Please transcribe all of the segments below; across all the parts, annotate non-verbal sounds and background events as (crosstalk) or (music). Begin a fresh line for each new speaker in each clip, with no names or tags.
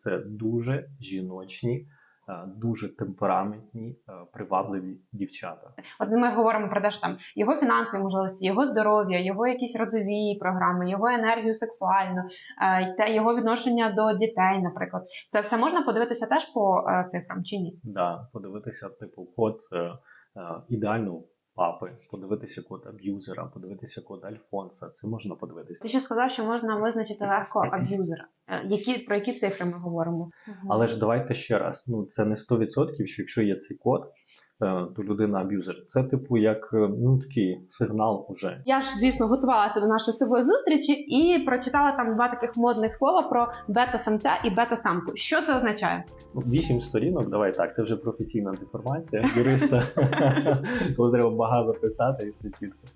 це дуже жіночні, е, дуже темпераментні, е, привабливі дівчата.
От ми говоримо про те, що там його фінансові можливості, його здоров'я, його якісь родові програми, його енергію сексуальну, е, та його відношення до дітей, наприклад. Це все можна подивитися теж по цифрам чи ні?
Да, подивитися, типу, код ідеального папи, подивитися код аб'юзера, подивитися код Альфонса. Це можна подивитися.
Ти ще сказав, що можна визначити легко аб'юзера. Е, Які про які цифри ми говоримо?
Але ж давайте ще раз. Ну це не 100%, що якщо є цей код, е, то людина аб'юзер. Це типу як е, ну такий сигнал уже.
Я ж, звісно, готувалася до нашої з тобою зустрічі і прочитала там два таких модних слова про бета-самця і бета-самку. Що це означає?
Ну, Вісім сторінок, давай так, це вже професійна деформація юриста, (laughs) коли треба багато писати і все чітко.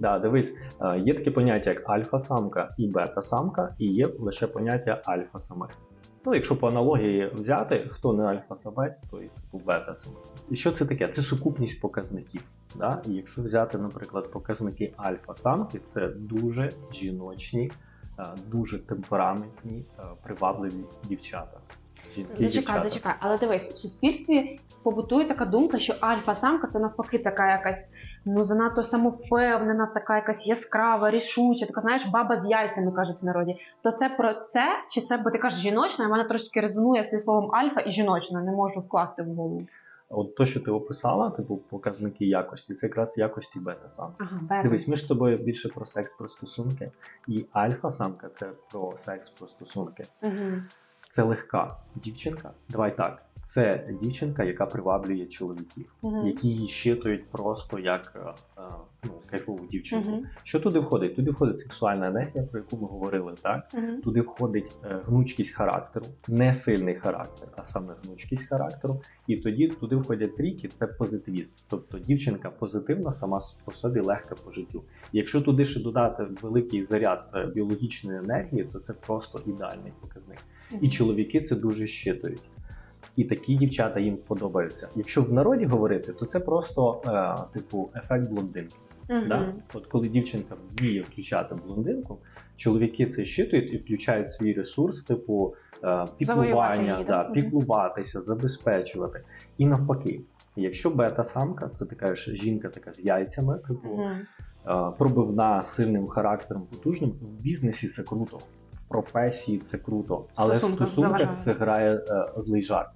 Да, дивись, е, є таке поняття як альфа-самка і бета-самка, і є лише поняття альфа-самець. Ну, якщо по аналогії взяти, хто не альфа-самець, то і типу бета-самець. І що це таке? Це сукупність показників. Да? І якщо взяти, наприклад, показники альфа-самки, це дуже жіночні, е, дуже темпераментні, е, привабливі дівчата. Жінки
Зачекай,
дівчата.
зачекай. Але дивись, в суспільстві побутує така думка, що альфа-самка це навпаки така якась ну занадто самовпевнена, така якась яскрава, рішуча, така знаєш, баба з яйцями кажуть в народі. То це про це, чи це, бо ти кажеш жіночна, і мене трошки резонує зі словом альфа і жіночна, не можу вкласти в голову.
От то, що ти описала, типу показники якості, це якраз якості бета-самки.
Ага, бета.
Дивись, ми ж з тобою більше про секс, про стосунки, і альфа-самка це про секс, про стосунки.
Угу.
Це легка дівчинка. Давай так. Це дівчинка, яка приваблює чоловіків,
Угу.
які її щитують просто як е, е, ну, кайфову дівчинку.
Угу.
Що туди входить? Туди входить сексуальна енергія, про яку ми говорили, так?
Угу.
Туди входить е, гнучкість характеру, не сильний характер, а саме гнучкість характеру. І тоді туди входять трійки, це позитивізм. Тобто дівчинка позитивна, сама по собі легка по життю. Якщо туди ще додати великий заряд біологічної енергії, то це просто ідеальний показник. І чоловіки це дуже щитують. І такі дівчата їм подобаються. Якщо в народі говорити, то це просто е, типу ефект блондинки.
Угу.
Да? От коли дівчинка вміє включати блондинку, чоловіки це щитують і включають свій ресурс, типу е, піклування,
її,
да, піклуватися, забезпечувати. І навпаки, якщо бета-самка, це така ж жінка така з яйцями, типу е, пробивна, сильним характером, потужним, в бізнесі це круто, професії це круто, але в
стосунках заважає.
це грає е, злий жарт.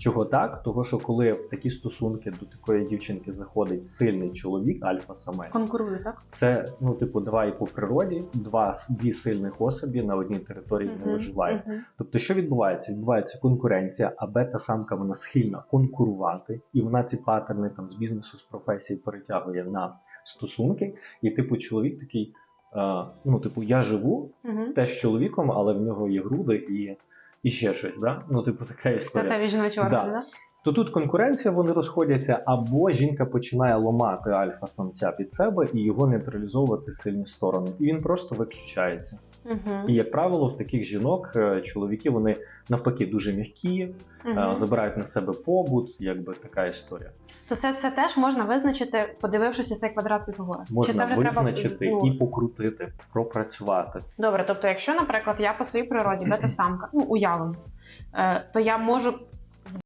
Чого так? Того, що коли в такі стосунки до такої дівчинки заходить сильний чоловік, альфа-самець,
Конкурує, так?
це ну, типу, давай по природі, два дві сильних особі на одній території не виживають.
Мгм.
Тобто, що відбувається? Відбувається конкуренція, а бета-самка вона схильна конкурувати, і вона ці паттерни там з бізнесу, з професії перетягує на стосунки. І типу, чоловік такий. Е, ну, типу, я живу
угу.
теж з чоловіком, але в нього є груди і, і ще щось. Да? Ну, типу, така
Це
історія.
та органи, да?
То тут конкуренція, вони розходяться, або жінка починає ломати альфа-самця під себе і його нейтралізовувати сильні сторони. І він просто виключається.
Угу.
І як правило, в таких жінок е, чоловіки вони навпаки дуже м'які, е, забирають на себе побут, якби така історія.
То це все теж можна визначити, подивившись у цей квадрат Піфагора? Чи це вже
визначити
ну,
і покрутити, пропрацювати.
Добре, тобто, якщо, наприклад, я по своїй природі (clears throat) бета-самка, ну уявимо, е, то я можу